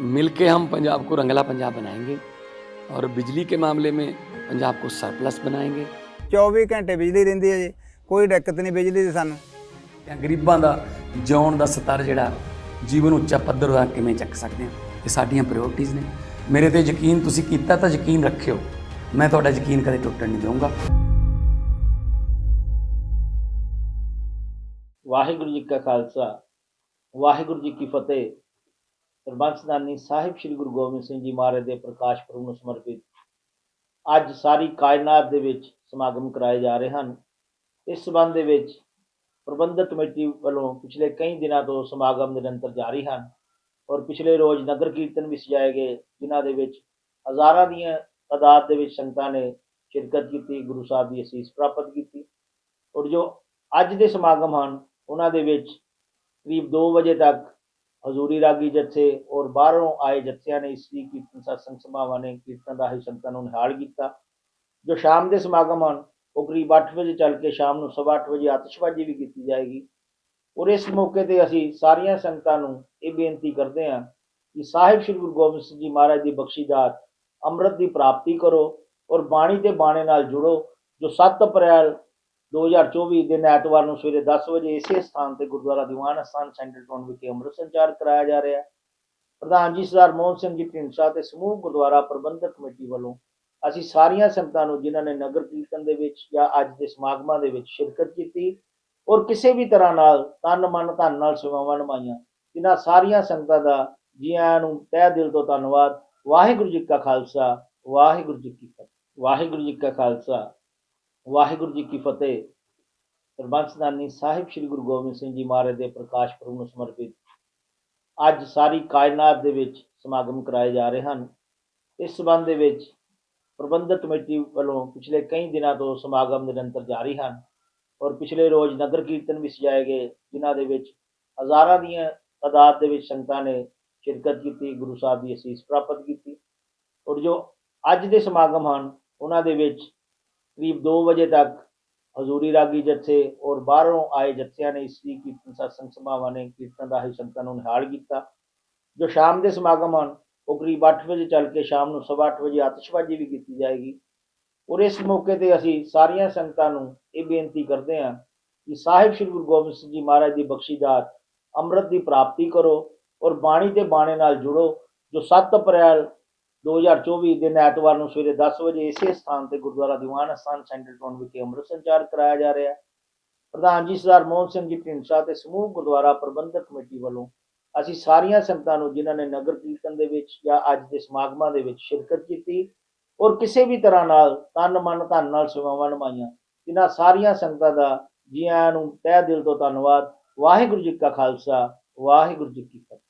मिलके हम पंजाब को रंगला पंजाब बनाएंगे और बिजली के मामले में पंजाब को सरप्लस बनाएंगे 24 ਘੰਟੇ ਬਿਜਲੀ ਰਹਿੰਦੀ ਹੈ ਜੀ ਕੋਈ ਦਿੱਕਤ ਨਹੀਂ ਬਿਜਲੀ ਦੀ ਸਾਨੂੰ ਜਾਂ ਗਰੀਬਾਂ ਦਾ ਜਿਉਣ ਦਾ ਸਤਰ ਜਿਹੜਾ ਜੀਵਨ ਉੱਚਾ ਪੱਧਰ ਦਾ ਕਿਵੇਂ ਚੱਕ ਸਕਦੇ ਹਾਂ ਇਹ ਸਾਡੀਆਂ ਪ੍ਰਾਇੋਰਟੀਆਂ ਨੇ ਮੇਰੇ ਤੇ ਯਕੀਨ ਤੁਸੀਂ ਕੀਤਾ ਤਾਂ ਯਕੀਨ ਰੱਖਿਓ ਮੈਂ ਤੁਹਾਡਾ ਯਕੀਨ ਕਦੇ ਟੁੱਟਣ ਨਹੀਂ ਦਊਂਗਾ ਵਾਹਿਗੁਰੂ ਜੀ ਕਾ ਖਾਲਸਾ ਵਾਹਿਗੁਰੂ ਜੀ ਕੀ ਫਤਿਹ ਸਰਬੰਸਦਾਨੀ ਸਾਹਿਬ ਸ੍ਰੀ ਗੁਰੂ ਗੋਬਿੰਦ ਸਿੰਘ ਜੀ ਮਹਾਰਾਜ ਦੇ ਪ੍ਰਕਾਸ਼ ਪੁਰਬ ਨੂੰ ਸਮਰਪਿਤ ਅੱਜ ਸਾਰੀ ਕਾਇਨਾਤ ਦੇ ਵਿੱਚ ਸਮਾਗਮ ਕਰਾਏ ਜਾ ਰਹੇ ਹਨ। ਇਸ ਸਬੰਧ ਦੇ ਵਿੱਚ ਪ੍ਰਬੰਧਕ ਕਮੇਟੀ ਵੱਲੋਂ ਪਿਛਲੇ ਕਈ ਦਿਨਾਂ ਤੋਂ ਸਮਾਗਮ ਨਿਰੰਤਰ ਜਾਰੀ ਹਨ ਔਰ ਪਿਛਲੇ ਰੋਜ਼ ਨਗਰ ਕੀਰਤਨ ਵੀ ਸਜਾਏ ਗਏ, ਜਿਨ੍ਹਾਂ ਦੇ ਵਿੱਚ ਹਜ਼ਾਰਾਂ ਦੀਆਂ ਤਾਦਾਦ ਦੇ ਵਿੱਚ ਸੰਗਤਾਂ ਨੇ ਸ਼ਿਰਕਤ ਕੀਤੀ, ਗੁਰੂ ਸਾਹਿਬ ਦੀ ਅਸੀਸ ਪ੍ਰਾਪਤ ਕੀਤੀ ਔਰ ਜੋ ਅੱਜ ਦੇ ਸਮਾਗਮ ਹਨ, ਉਹਨਾਂ ਦੇ ਵਿੱਚ ਕਰੀਬ 2 ਵਜੇ ਤੱਕ ਹਜ਼ੂਰੀ ਰਾਗੀ ਜੱਥੇ ਔਰ ਬਾਹਰੋਂ ਆਏ ਜੱਥਿਆਂ ਨੇ ਇਸਦੀ ਕੀਰਤਨ ਸਤਸੰਗ ਸਭਾਵਾਂ ਨੇ, ਕੀਰਤਨ ਰਾਹੀਂ ਸੰਗਤਾਂ ਨੂੰ ਨਿਹਾਲ ਕੀਤਾ। ਜੋ ਸ਼ਾਮ ਦੇ ਸਮਾਗਮ ਹਨ, ਉਹ ਕਰੀਬ 8 ਵਜੇ ਚੱਲ ਕੇ ਸ਼ਾਮ ਨੂੰ 8:30 ਵਜੇ ਆਤਿਸ਼ਬਾਜ਼ੀ ਵੀ ਕੀਤੀ ਜਾਏਗੀ। ਔਰ ਇਸ ਮੌਕੇ ਤੇ ਅਸੀਂ ਸਾਰੀਆਂ ਸੰਗਤਾਂ ਨੂੰ ਇਹ ਬੇਨਤੀ ਕਰਦੇ ਹਾਂ ਕਿ ਸਾਹਿਬ ਸ੍ਰੀ ਗੁਰੂ ਗੋਬਿੰਦ ਸਿੰਘ ਜੀ ਮਹਾਰਾਜ ਦੀ ਬਖਸ਼ੀਦਾਤ ਅੰਮ੍ਰਿਤ ਦੀ ਪ੍ਰਾਪਤੀ ਕਰੋ ਔਰ ਬਾਣੀ ਤੇ ਬਾਣੇ ਨਾਲ ਜੁੜੋ, ਜੋ 7 ਅਪ੍ਰੈਲ 2024 ਦਿਨ ਐਤਵਾਰ ਨੂੰ ਸਵੇਰੇ 10 ਵਜੇ ਇਸੇ ਸਥਾਨ ਤੇ ਗੁਰਦੁਆਰਾ ਦੀਵਾਨ ਅਸਥਾਨ ਸੈਂਟਰ ਟਾਊਨ ਵਿਖੇ ਅੰਮ੍ਰਿਤ ਸੰਚਾਰ ਕਰਾਇਆ ਜਾ ਰਿਹਾ ਹੈ। ਪ੍ਰਧਾਨ ਜੀ ਸਰਦਾਰ ਮੋਹਨ ਸਿੰਘ ਜੀ ਢੀਂਡਸਾ ਤੇ ਸਮੂਹ ਗੁਰਦੁਆਰਾ ਪ੍ਰਬੰਧਕ ਕਮੇਟੀ ਵੱਲੋਂ ਅਸੀਂ ਸਾਰੀਆਂ ਸੰਗਤਾਂ ਨੂੰ ਜਿਨ੍ਹਾਂ ਨੇ ਨਗਰ ਕੀਰਤਨ ਦੇ ਵਿੱਚ ਜਾਂ ਅੱਜ ਦੇ ਸਮਾਗਮਾਂ ਦੇ ਵਿੱਚ ਸ਼ਿਰਕਤ ਕੀਤੀ ਔਰ ਕਿਸੇ ਵੀ ਤਰ੍ਹਾਂ ਨਾਲ ਤਨ, ਮਨ, ਧਨ ਨਾਲ ਸੇਵਾਵਾਂ ਨਿਭਾਈਆਂ, ਇਹਨਾਂ ਸਾਰੀਆਂ ਸੰਗਤਾਂ ਦਾ ਜੀ ਆਇਆਂ ਨੂੰ ਤਹਿ ਦਿਲ ਤੋਂ ਧੰਨਵਾਦ। ਵਾਹਿਗੁਰੂ ਜੀ ਕਾ ਖਾਲਸਾ, ਵਾਹਿਗੁਰੂ ਜੀ ਕੀ ਫਤਿਹ। ਵਾਹਿਗੁਰੂ ਜੀ ਕਾ ਖਾਲਸਾ। ਵਾਹਿਗੁਰੂ ਜੀ ਕੀ ਫਤਿਹ। ਸਰਬੰਸਦਾਨੀ ਸਾਹਿਬ ਸ੍ਰੀ ਗੁਰੂ ਗੋਬਿੰਦ ਸਿੰਘ ਜੀ ਮਹਾਰਾਜ ਦੇ ਪ੍ਰਕਾਸ਼ ਪੁਰਬ ਨੂੰ ਸਮਰਪਿਤ ਅੱਜ ਸਾਰੀ ਕਾਇਨਾਤ ਦੇ ਵਿੱਚ ਸਮਾਗਮ ਕਰਾਏ ਜਾ ਰਹੇ ਹਨ। ਇਸ ਸਬੰਧ ਦੇ ਵਿੱਚ ਪ੍ਰਬੰਧਕ ਕਮੇਟੀ ਵੱਲੋਂ ਪਿਛਲੇ ਕਈ ਦਿਨਾਂ ਤੋਂ ਸਮਾਗਮ ਨਿਰੰਤਰ ਜਾਰੀ ਹਨ ਔਰ ਪਿਛਲੇ ਰੋਜ਼ ਨਗਰ ਕੀਰਤਨ ਵੀ ਸਜਾਏ ਗਏ, ਜਿਨ੍ਹਾਂ ਦੇ ਵਿੱਚ ਹਜ਼ਾਰਾਂ ਦੀਆਂ ਤਾਦਾਦ ਦੇ ਵਿੱਚ ਸੰਗਤਾਂ ਨੇ ਸ਼ਿਰਕਤ ਕੀਤੀ, ਗੁਰੂ ਸਾਹਿਬ ਦੀ ਅਸੀਸ ਪ੍ਰਾਪਤ ਕੀਤੀ ਔਰ ਜੋ ਅੱਜ ਦੇ ਸਮਾਗਮ ਹਨ, ਉਹਨਾਂ ਦੇ ਵਿੱਚ ਕਰੀਬ 2 ਵਜੇ ਤੱਕ ਹਜ਼ੂਰੀ ਰਾਗੀ ਜੱਥੇ ਔਰ ਬਾਹਰੋਂ ਆਏ ਜੱਥਿਆਂ ਨੇ ਇਸਦੀ ਕੀਰਤਨ ਸਤਸੰਗ ਸਭਾਵਾਂ ਨੇ, ਕੀਰਤਨ ਰਾਹੀਂ ਸੰਗਤਾਂ ਨੂੰ ਨਿਹਾਲ ਕੀਤਾ। ਜੋ ਸ਼ਾਮ ਦੇ ਸਮਾਗਮ ਹਨ, ਉਹ ਕਰੀਬ 8 ਵਜੇ ਚੱਲ ਕੇ ਸ਼ਾਮ ਨੂੰ 8:30 ਵਜੇ ਆਤਿਸ਼ਬਾਜ਼ੀ ਵੀ ਕੀਤੀ ਜਾਏਗੀ। ਔਰ ਇਸ ਮੌਕੇ ਤੇ ਅਸੀਂ ਸਾਰੀਆਂ ਸੰਗਤਾਂ ਨੂੰ ਇਹ ਬੇਨਤੀ ਕਰਦੇ ਹਾਂ ਕਿ ਸਾਹਿਬ ਸ੍ਰੀ ਗੁਰੂ ਗੋਬਿੰਦ ਸਿੰਘ ਜੀ ਮਹਾਰਾਜ ਦੀ ਬਖਸ਼ੀਦਾਤ ਅੰਮ੍ਰਿਤ ਦੀ ਪ੍ਰਾਪਤੀ ਕਰੋ ਔਰ ਬਾਣੀ ਤੇ ਬਾਣੇ ਨਾਲ ਜੁੜੋ, ਜੋ 7 ਅਪ੍ਰੈਲ 2024 ਦਿਨ ਐਤਵਾਰ ਨੂੰ ਸਵੇਰੇ 10 ਵਜੇ ਇਸੇ ਸਥਾਨ ਤੇ ਗੁਰਦੁਆਰਾ ਦੀਵਾਨ ਅਸਥਾਨ ਸੈਂਟਰ ਟਾਊਨ ਵਿਖੇ ਅੰਮ੍ਰਿਤ ਸੰਚਾਰ ਕਰਾਇਆ ਜਾ ਰਿਹਾ ਹੈ। ਪ੍ਰਧਾਨ ਜੀ ਸਰਦਾਰ ਮੋਹਨ ਸਿੰਘ ਜੀ ਢੀਂਡਸਾ ਤੇ ਸਮੂਹ ਗੁਰਦੁਆਰਾ ਪ੍ਰਬੰਧਕ ਕਮੇਟੀ ਵੱਲੋਂ ਅਸੀਂ ਸਾਰੀਆਂ ਸੰਗਤਾਂ ਨੂੰ ਜਿਨ੍ਹਾਂ ਨੇ ਨਗਰ ਕੀਰਤਨ ਦੇ ਵਿੱਚ ਜਾਂ ਅੱਜ ਦੇ ਸਮਾਗਮਾਂ ਦੇ ਵਿੱਚ ਸ਼ਿਰਕਤ ਕੀਤੀ ਔਰ ਕਿਸੇ ਵੀ ਤਰ੍ਹਾਂ ਨਾਲ ਤਨ, ਮਨ, ਧਨ ਨਾਲ ਸੇਵਾਵਾਂ ਨਿਭਾਈਆਂ, ਇਹਨਾਂ ਸਾਰੀਆਂ ਸੰਗਤਾਂ ਦਾ ਜੀ ਆਇਆਂ ਨੂੰ ਤਹਿ ਦਿਲ ਤੋਂ ਧੰਨਵਾਦ। ਵਾਹਿਗੁਰੂ ਜੀ ਕਾ ਖਾਲਸਾ, ਵਾਹਿਗੁਰੂ ਜੀ ਕੀ ਫਤਿਹ।